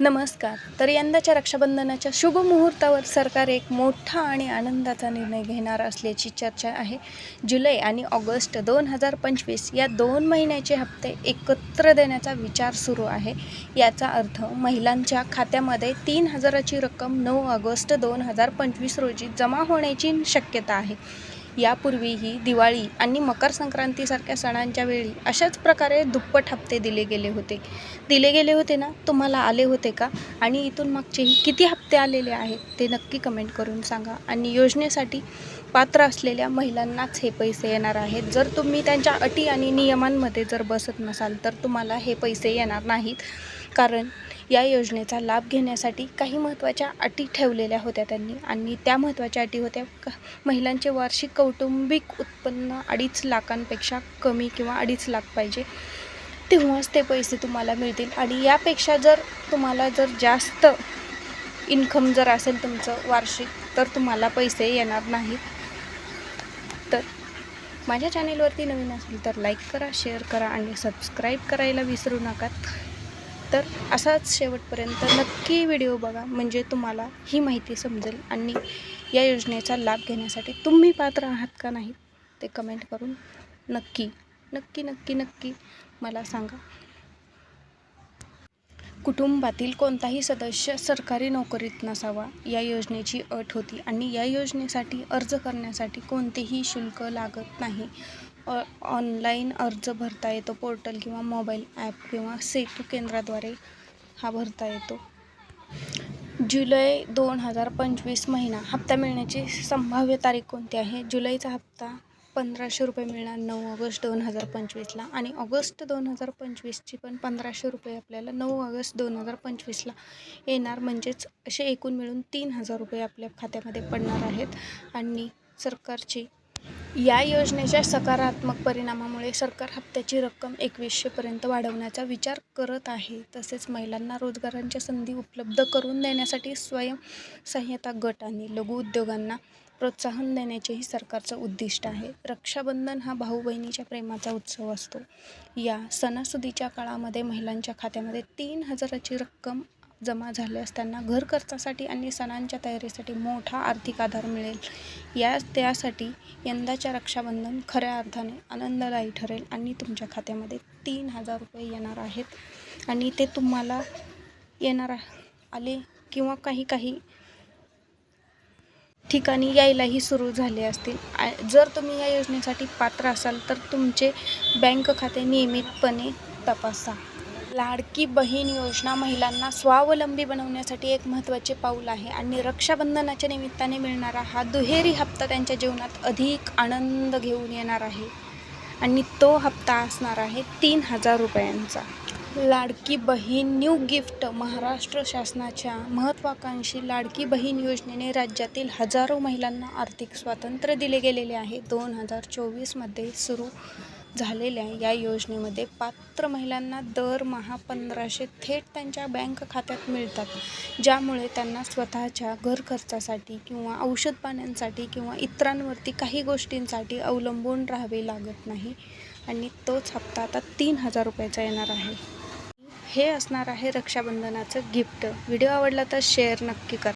नमस्कार. तर यंदाच्या रक्षाबंधनाच्या शुभ मुहूर्तावर सरकार एक मोठा आणि आनंदाचा निर्णय घेणार असल्याची चर्चा आहे. जुलै आणि ऑगस्ट दोन हजार पंचवीस या दोन महिन्याचे हप्ते एकत्र देण्याचा विचार सुरू आहे. याचा अर्थ महिलांच्या खात्यामध्ये तीन हजाराची रक्कम नऊ ऑगस्ट दोन हजार पंचवीस रोजी जमा होण्याची शक्यता आहे. यापूर्वीही दिवाळी आणि मकर संक्रांतीसारख्या सणांच्या वेळी अशाच प्रकारे दुप्पट हप्ते दिले गेले होते. दिले गेले होते ना? तुम्हाला आले होते का? आणि इथून मागचेही किती हप्ते आलेले आहेत ते नक्की कमेंट करून सांगा. आणि योजनेसाठी पात्र असलेल्या महिलांनाच हे पैसे येणार आहेत. जर तुम्ही त्यांच्या अटी आणि नियमांमध्ये जर बसत नसाल तर तुम्हाला हे पैसे येणार नाहीत. कारण या योजनेचा लाभ घेण्यासाठी काही महत्त्वाच्या अटी ठेवलेल्या होत्या त्यांनी. आणि त्या महत्त्वाच्या अटी होत्या क महिलांचे वार्षिक कौटुंबिक उत्पन्न अडीच लाखांपेक्षा कमी किंवा अडीच लाख पाहिजे. तेव्हाच ते पैसे तुम्हाला मिळतील. आणि यापेक्षा जर तुम्हाला जर जास्त इन्कम जर असेल तुमचं वार्षिक तर तुम्हाला पैसे येणार नाहीत तर माझ्या चॅनेलवरती नवीन असेल तर लाईक करा शेअर करा आणि सबस्क्राईब करायला विसरू नका. तर असाच शेवटपर्यंत नक्की व्हिडिओ बघा. म्हणजे तुम्हाला ही माहिती समजेल आणि या योजनेचा लाभ घेण्यासाठी तुम्ही पात्र आहात का नाही ते कमेंट करून नक्की नक्की नक्की नक्की मला सांगा. कुटुंबातील कोणताही सदस्य सरकारी नोकरीत नसावा या योजनेची अट होती आणि या योजनेसाठी अर्ज करण्यासाठी कोणतेही शुल्क लागत नाही. ऑनलाईन अर्ज भरता येतो पोर्टल किंवा मोबाईल ॲप किंवा सेतू केंद्राद्वारे हा भरता येतो. जुलै दोन हजार पंचवीस महिना हप्ता मिळण्याची संभाव्य तारीख कोणती आहे? जुलैचा हप्ता पंधराशे रुपये मिळणार नऊ ऑगस्ट दोन हजार पंचवीसला आणि ऑगस्ट दोन हजार पंचवीसची पण पंधराशे रुपये आपल्याला नऊ ऑगस्ट दोन हजार पंचवीसला येणार. म्हणजेच असे एकूण मिळून तीन हजार रुपये आपल्या खात्यामध्ये पडणार आहेत. आणि सरकारची या योजनेच्या सकारात्मक परिणामामुळे सरकार हप्त्याची रक्कम एकवीसशेपर्यंत वाढवण्याचा विचार करत आहे. तसेच महिलांना रोजगारांच्या संधी उपलब्ध करून देण्यासाठी स्वयंसहाय्यता गट आणि लघुउद्योगांना प्रोत्साहन देण्याचेही सरकारचं उद्दिष्ट आहे. रक्षाबंधन हा भाऊ बहिणीच्या प्रेमाचा उत्सव असतो. या सणासुदीच्या काळामध्ये महिलांच्या खात्यामध्ये तीन हजाराची रक्कम जमा झाल्यास त्यांना घर खर्चासाठी आणि सणांच्या तयारीसाठी मोठा आर्थिक आधार मिळेल. या त्यासाठी यंदाच्या रक्षाबंधन खऱ्या अर्थाने आनंददायी ठरेल आणि तुमच्या खात्यामध्ये तीन हजार रुपये येणार आहेत आणि ते तुम्हाला येणार आले किंवा काही काही ठिकाणी यायलाही सुरू झाले असतील. जर तुम्ही या योजनेसाठी पात्र असाल तर तुमचे बँक खाते नियमितपणे तपासा. लाडकी बहीण योजना महिलांना स्वावलंबी बनवण्यासाठी एक महत्त्वाचे पाऊल आहे आणि रक्षाबंधनाच्या निमित्ताने मिळणारा हा दुहेरी हप्ता त्यांच्या जीवनात अधिक आनंद घेऊन येणार आहे. आणि तो हप्ता असणार आहे तीन हजार रुपयांचा. लाडकी बहीण न्यू गिफ्ट महाराष्ट्र शासनाच्या महत्त्वाकांक्षी लाडकी बहीण योजनेने राज्यातील हजारो महिलांना आर्थिक स्वातंत्र्य दिले गेलेले आहे. दोन हजार चोवीसमध्ये सुरू झालेल्या या योजनेमध्ये पात्र महिलांना दरमहा पंधराशे थेट त्यांच्या बँक खात्यात मिळतात ज्यामुळे त्यांना स्वतःच्या घर खर्चासाठी किंवा औषध पाण्यांसाठी किंवा इतरांवरती काही गोष्टींसाठी अवलंबून राहावे लागत नाही. आणि तोच हप्ता आता तीन हजार रुपयाचा येणार आहे. हे असणार आहे रक्षाबंधनाचं गिफ्ट. व्हिडिओ आवडला तर शेअर नक्की करा.